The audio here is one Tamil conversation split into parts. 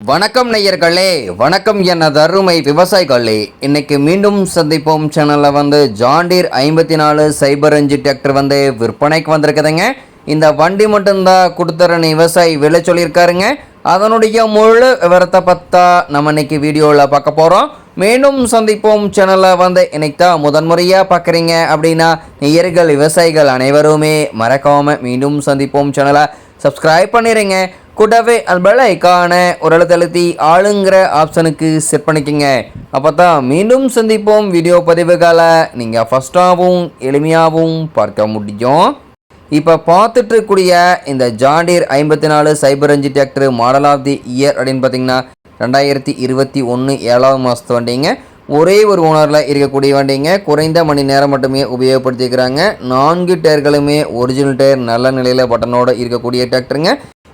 வணக்கம் நேயர்களே வணக்கம் எனது அருமை விவசாயிகளே. இன்னைக்கு மீண்டும் சந்திப்போம். சேனலில் வந்து ஜாண்டீர் ஐம்பத்தி நாலு சைபர் அஞ்சு டிராக்டர் வந்து விற்பனைக்கு வந்திருக்குதுங்க. இந்த வண்டி மட்டும்தான் கொடுத்துறன்னு விவசாயி விலை சொல்லியிருக்காருங்க. அதனுடைய முழு விவரத்தை பார்த்தா நம்ம இன்னைக்கு வீடியோவில் பார்க்க போகிறோம் மீண்டும் சந்திப்போம். சேனலில் வந்து இன்னைக்கு தான் முதன்முறையாக பார்க்குறீங்க அப்படின்னா நேயர்கள் விவசாயிகள் அனைவருமே மறக்காமல் மீண்டும் சந்திப்போம். சேனலை சப்ஸ்கிரைப் பண்ணிடுங்க கூட்டவே அது பெல் ஐக்கான ஒரு ஆளுங்கிற ஆப்ஷனுக்கு செட் பண்ணிக்கோங்க. அப்போ தான் மீண்டும் சந்திப்போம். வீடியோ பதிவுகளை நீங்கள் ஃபஸ்ட்டாகவும் எளிமையாகவும் பார்க்க முடியும். இப்போ பார்த்துட்டு இருக்கக்கூடிய இந்த ஜாண்டீர் ஐம்பத்தி நாலு சைபர் அஞ்சு tractor model of the year அப்படின்னு பார்த்தீங்கன்னா ரெண்டாயிரத்தி இருபத்தி ஒன்று ஏழாவது மாதத்து வண்டிங்க. ஒரே ஒரு ஓனரில் இருக்கக்கூடிய வண்டிங்க. குறைந்த மணி நேரம் மட்டுமே உபயோகப்படுத்திக்கிறாங்க. நான்கு டயர்களுமே ஒரிஜினல் டயர் நல்ல நிலையில் பட்டனோட இருக்கக்கூடிய டிராக்டருங்க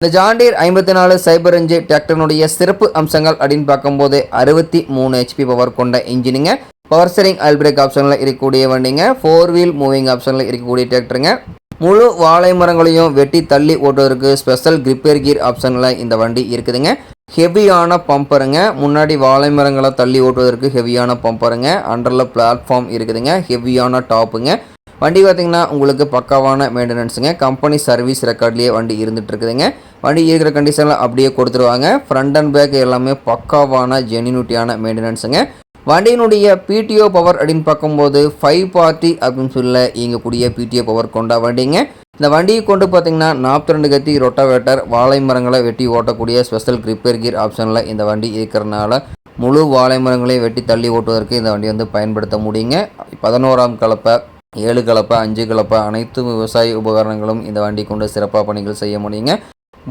இந்த ஜாண்டீர் ஐம்பத்தி நாலு சைபர் அஞ்சு டிராக்டரினுடைய சிறப்பு அம்சங்கள் அப்படின்னு பார்க்கும்போது அறுபத்தி மூணு ஹெச்பி பவர் கொண்ட இன்ஜினுங்க பவர் ஸ்டரிங் ஆயில் பிரேக் ஆப்ஷனில் இருக்கக்கூடிய வண்டிங்க. ஃபோர் வீல் மூவிங் ஆப்ஷனில் இருக்கக்கூடிய டிராக்டருங்க முழு வாழை மரங்களையும் வெட்டி தள்ளி ஓட்டுவதற்கு ஸ்பெஷல் கிரிப்பேர் கீர் ஆப்ஷனில் இந்த வண்டி இருக்குதுங்க. ஹெவியான பம்பருங்க முன்னாடி வாழை மரங்களை தள்ளி ஓட்டுவதற்கு ஹெவியான பம்பருங்க அண்டரில் பிளாட்ஃபார்ம் இருக்குதுங்க. ஹெவியான டாப்புங்க வண்டி பார்த்தீங்கன்னா உங்களுக்கு பக்காவான மெயின்டெனன்ஸுங்க கம்பெனி சர்வீஸ் ரெக்கார்ட்லேயே வண்டி இருந்துட்டு இருக்குதுங்க வண்டி இருக்கிற கண்டிஷனில் அப்படியே கொடுத்துருவாங்க. ஃப்ரண்ட் அண்ட் பேக் எல்லாமே பக்காவான ஜெனியூட்டியான மெயின்டெனன்ஸுங்க வண்டியினுடைய பிடிஓ பவர் அப்படின்னு பார்க்கும்போது ஃபைவ் பார்ட்டி அப்படின்னு சொல்ல இயங்கக்கூடிய பிடிஓ பவர் கொண்ட வண்டிங்க. இந்த வண்டியை கொண்டு பார்த்தீங்கன்னா நாற்பத்தி ரெண்டு கத்தி ரொட்டாவேட்டர் வாழை மரங்களை வெட்டி ஓட்டக்கூடிய ஸ்பெஷல் கிரிப்பேர் கீர் ஆப்ஷனில் இந்த வண்டி இருக்கிறனால முழு வாழை மரங்களையும் வெட்டி தள்ளி ஓட்டுவதற்கு இந்த வண்டி வந்து பயன்படுத்த முடியுங்க. பதினோராம் கலப்பை ஏழு கலப்பை அஞ்சு கலப்பை அனைத்து விவசாய உபகரணங்களும் இந்த வண்டி கொண்டு சிறப்பாக பணிகள் செய்ய முடியுங்க.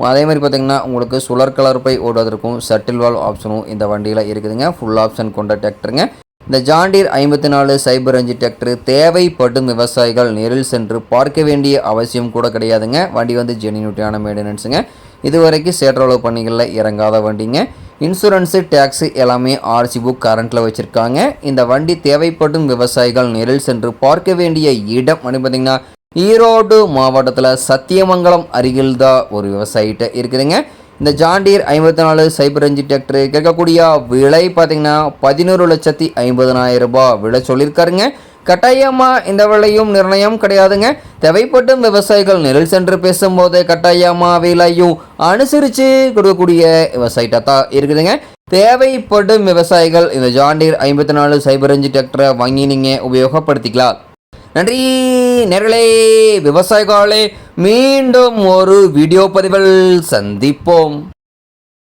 அதே மாதிரி பார்த்தீங்கன்னா உங்களுக்கு சுழற் கலர்பை ஓடுவதற்கும் சட்டில் வால்வ் ஆப்ஷனும் இந்த வண்டியில் இருக்குதுங்க. ஃபுல் ஆப்ஷன் கொண்ட டிராக்டருங்க இந்த ஜாண்டீர் ஐம்பத்தி நாலு சைபர் அஞ்சு டிராக்டர் தேவைப்படும் விவசாயிகள் நேரில் சென்று பார்க்க வேண்டிய அவசியம் கூட கிடையாதுங்க. வண்டி வந்து ஜெனியூட்டியான மெயின்டெனன்ஸுங்க இதுவரைக்கும் சேற்றளவு பணிகளில் இறங்காத வண்டிங்க. இன்சூரன்ஸு டேக்ஸு எல்லாமே ஆர்சி புக் கரண்ட்டில் வச்சுருக்காங்க. இந்த வண்டி தேவைப்படும் விவசாயிகள் நேரில் சென்று பார்க்க வேண்டிய இடம் பார்த்திங்கன்னா ஈரோடு மாவட்டத்தில் சத்தியமங்கலம் அருகில் தான் ஒரு விவசாயிட்ட இருக்குதுங்க. இந்த ஜாண்டீர் ஐம்பத்தி நாலு சைபர் அஞ்சு டிராக்டர் கேட்கக்கூடிய விலை பார்த்திங்கன்னா பதினோரு லட்சத்தி ஐம்பதனாயிரம் ரூபாய் விலை சொல்லியிருக்காருங்க. கட்டாயமாக இந்த விலையும் நிர்ணயம் கிடையாதுங்க. தேவைப்படும் விவசாயிகள் நிழல் சென்று பேசும்போது கட்டாயமாக விலையும் அனுசரித்து கொடுக்கக்கூடிய விவசாயிட்ட தான் இருக்குதுங்க. தேவைப்படும் விவசாயிகள் இந்த ஜாண்டீர் ஐம்பத்தி நாலு சைபர் அஞ்சு டிராக்டரை வாங்கி நீங்கள் உபயோகப்படுத்திக்கலாம். நன்றி நேர்களே. விவசாயிகளே மீண்டும் ஒரு வீடியோ பதிவில் சந்திப்போம்.